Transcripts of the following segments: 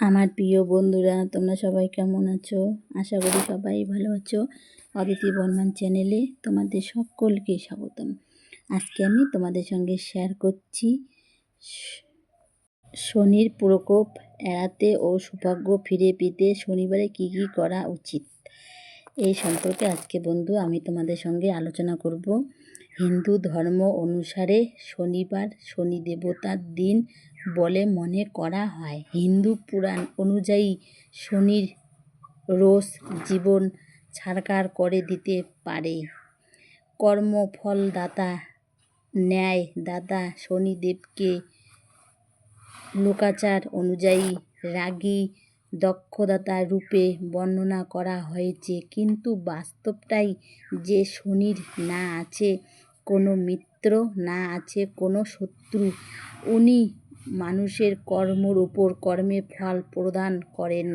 আমার প্রিয় বন্ধুরা, তোমরা সবাই কেমন আছো? আশা করি সবাই ভালো আছো। অদিতি বর্মান চ্যানেলে তোমাদের সকলকে স্বাগতম। আজকে আমি তোমাদের সঙ্গে শেয়ার করছি শনির প্রকোপ এড়াতে ও সৌভাগ্য ফিরে পেতে শনিবারে কি কি করা উচিত? এই সম্পর্কে আজকে বন্ধু আমি তোমাদের সঙ্গে আলোচনা করব। হিন্দু ধর্ম অনুসারে শনিবার শনি দেবতার দিন বলে মনে করা হয়। হিন্দু পুরাণ অনুযায়ী শনির রোষ জীবন ছাড়কার করে দিতে পারে। কর্মফলদাতা ন্যায় দাতা শনিদেবকে লোকাচার অনুযায়ী রাগী দক্ষদাতা রূপে বর্ণনা করা হয়েছে। কিন্তু বাস্তবটাই যে শনির না আছে কোনো মিত্র না আছে, কোনো শত্রু। উনি মানুষের কর্মর উপর কর্মে ফল প্রদান করেন।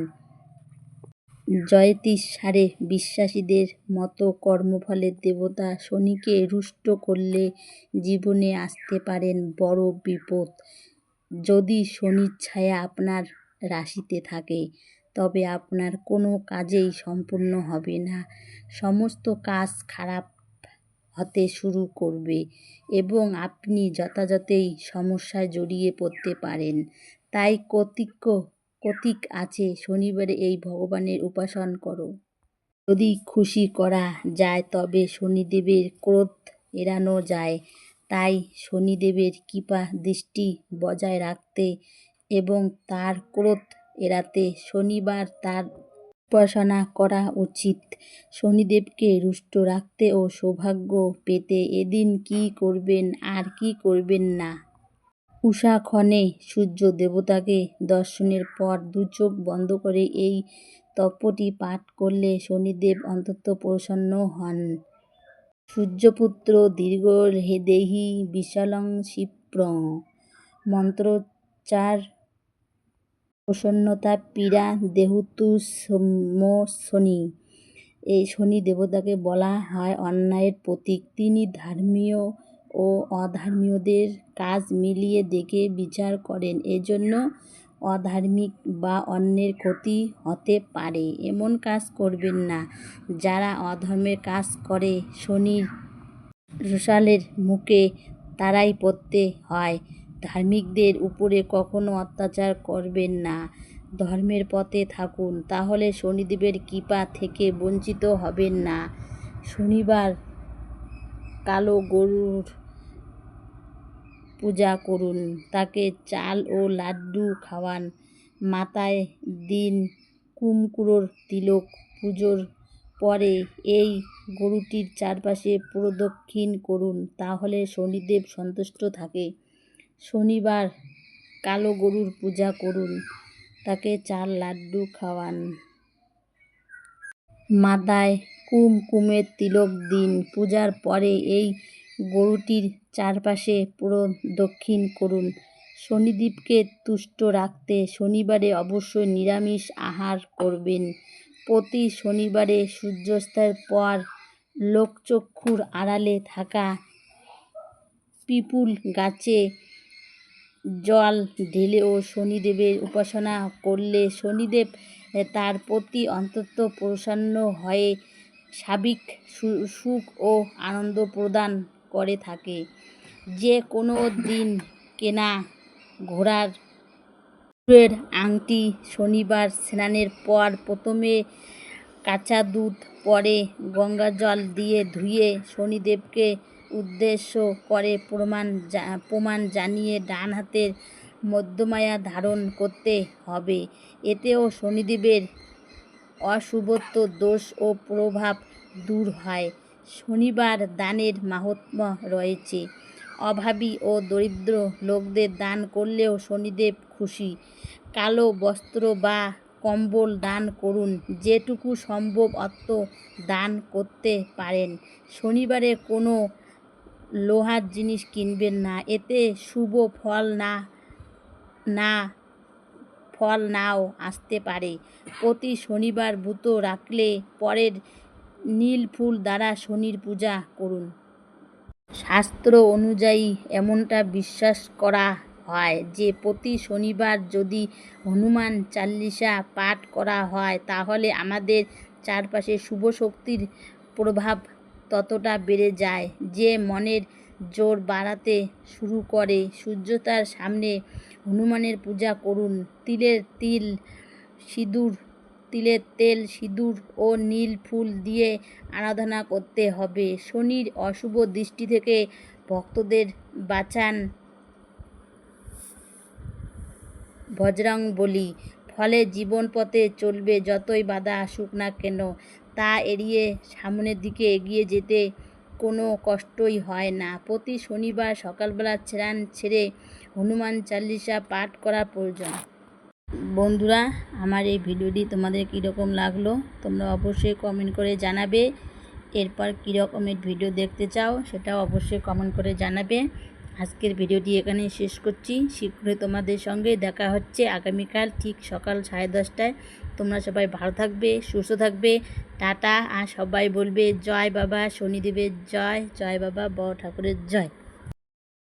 জ্যোতিষারে বিশ্বাসীদের মতো কর্মফলের দেবতা শনিকে রুষ্ট করলে জীবনে আসতে পারেন বড় বিপদ। যদি শনির ছায়া আপনার রাশিতে থাকে, তবে আপনার কোনো কাজেই সম্পূর্ণ হবে না। সমস্ত কাজ খারাপ হতে শুরু করবে এবং আপনি যথাযথেই সমস্যায় জড়িয়ে পড়তে পারেন। তাই কতিক্য, কতিক আছে, শনিবারে এই ভগবানের উপাসন করো। যদি খুশি করা যায়, তবে শনিদেবের ক্রোধ এড়ানো যায়। তাই শনিদেবের কৃপা দৃষ্টি বজায় রাখতে এবং তার ক্রোধ এড়াতে শনিবার তার উপাসনা করা উচিত। শনিদেবকে রুষ্ট রাখতে ও সৌভাগ্য পেতে এদিন কি করবেন আর কি করবেন না। উষাক্ষণে সূর্য দেবতাকে দর্শনের পর দু চোখ বন্ধ করে এই তত্ত্বটি পাঠ করলে শনিদেব অন্তত প্রসন্ন হন। সূর্যপুত্র দীর্ঘ দেহি বিশালং ক্ষিপ্র মন্ত্রোচ্চার প্রসন্নতা, পীড়া, দেহুতু শনি। এই শনি দেবতাকে বলা হয় অন্যায়ের প্রতীক। তিনি ধর্মীয় ও অধর্মীয়দের কাজ মিলিয়ে দেখে বিচার করেন। এজন্য অধার্মিক বা অন্যের ক্ষতি হতে পারে। এমন কাজ করবেন না। যারা অধর্মের কাজ করে, শনির রসালের মুখে তারাই পড়তে হয়। ধার্মিকদের উপরে কখনো অত্যাচার করবেন না। ধর্মের পথে থাকুন, তাহলে শনিদেবের কৃপা থেকে বঞ্চিত হবেন না। শনিবার কালো গরুর পূজা করুন, তাকে চাল ও লাড্ডু খাওয়ান। মাথায় দিন কুমকুড়োর তিলক পুজোর পরে এই গরুটির চারপাশে প্রদক্ষিণ করুন, তাহলে শনিদেব সন্তুষ্ট থাকে। শনিবার কালো গরুর পূজা করুন, তাকে চার লাড্ডু খাওয়ান। মাথায় কুমকুমের তিলক দিন, পূজার পরে এই গরুটির চারপাশে পুরো দক্ষিণ করুন। শনিদেবকে তুষ্ট রাখতে শনিবারে অবশ্যই নিরামিষ আহার করবেন। প্রতি শনিবারে সূর্যাস্তের পর লোকচক্ষুর আড়ালে থাকা পিপুল গাছে জল ঢেলে ও শনিদেবের উপাসনা করলে শনিদেব তার প্রতি অন্তত প্রসন্ন হয়ে সাবিক সুখ ও আনন্দ প্রদান করে থাকে। যে কোনো দিন কেনা ঘোড়ার আংটি শনিবার স্নানের পর প্রথমে কাঁচা দুধ, পরে গঙ্গা জল দিয়ে ধুয়ে শনিদেবকে উদ্দেশ্য করে প্রমাণ প্রমাণ জানিয়ে ডান হাতের মধ্যমায়া ধারণ করতে হবে। এতেও শনিদেবের অশুভত্ব দোষ ও প্রভাব দূর হয়। শনিবার দানের মাহাত্ম্য রয়েছে। অভাবী ও দরিদ্র লোকদের দান করলেও শনিদেব খুশি। কালো বস্ত্র বা কম্বল দান করুন, যেটুকু সম্ভব অর্থ দান করতে পারেন। শনিবারে কোনো লোহার জিনিস কিনবেন না, এতে শুভ ফল না না, ফল নাও আসতে পারে। প্রতি শনিবার ভূত রাখলে পরের নীল ফুল দ্বারা শনির পূজা করুন। শাস্ত্র অনুযায়ী এমনটা বিশ্বাস করা হয় যে, প্রতি শনিবার যদি হনুমান চাল্লিশা পাঠ করা হয়, তাহলে আমাদের চারপাশে শুভ শক্তির প্রভাব ততটা বেড়ে যায়। যে মনের জোর বাড়াতে শুরু করে সূর্যতার সামনে হনুমানের পূজা করুন। তিলের তিল সিঁদুর, তিলের তেল সিঁদুর ও নীল ফুল দিয়ে আরাধনা করতে হবে। শনির অশুভ দৃষ্টি থেকে ভক্তদের বাঁচান বজরং বলি ফলে জীবন পথে চলবে যতই বাধা আসুক না কেন। তা এড়িয়ে সামনের দিকে এগিয়ে যেতে কোনো কষ্টই হয় না। প্রতি শনিবার সকালবেলা স্নান ছেড়ে হনুমান চাল্লিশা পাঠ করা প্রয়োজন। বন্ধুরা, আমার এই ভিডিওটি তোমাদের কীরকম লাগল তোমরা অবশ্যই কমেন্ট করে জানাবে। এরপর কী রকমের ভিডিও দেখতে চাও সেটাও অবশ্যই কমেন্ট করে জানাবে। আজকের ভিডিওটি এখানেই শেষ করছি। শীঘ্রই তোমাদের সঙ্গে দেখা হচ্ছে আগামীকাল ঠিক সকাল সাড়ে দশটায়। তোমরা সবাই ভালো থাকবে, সুস্থ থাকবে। টাটা। আর সবাই বলবে, জয় বাবা, শনিদেবের জয়। জয় বাবা, বড় ঠাকুরের জয়।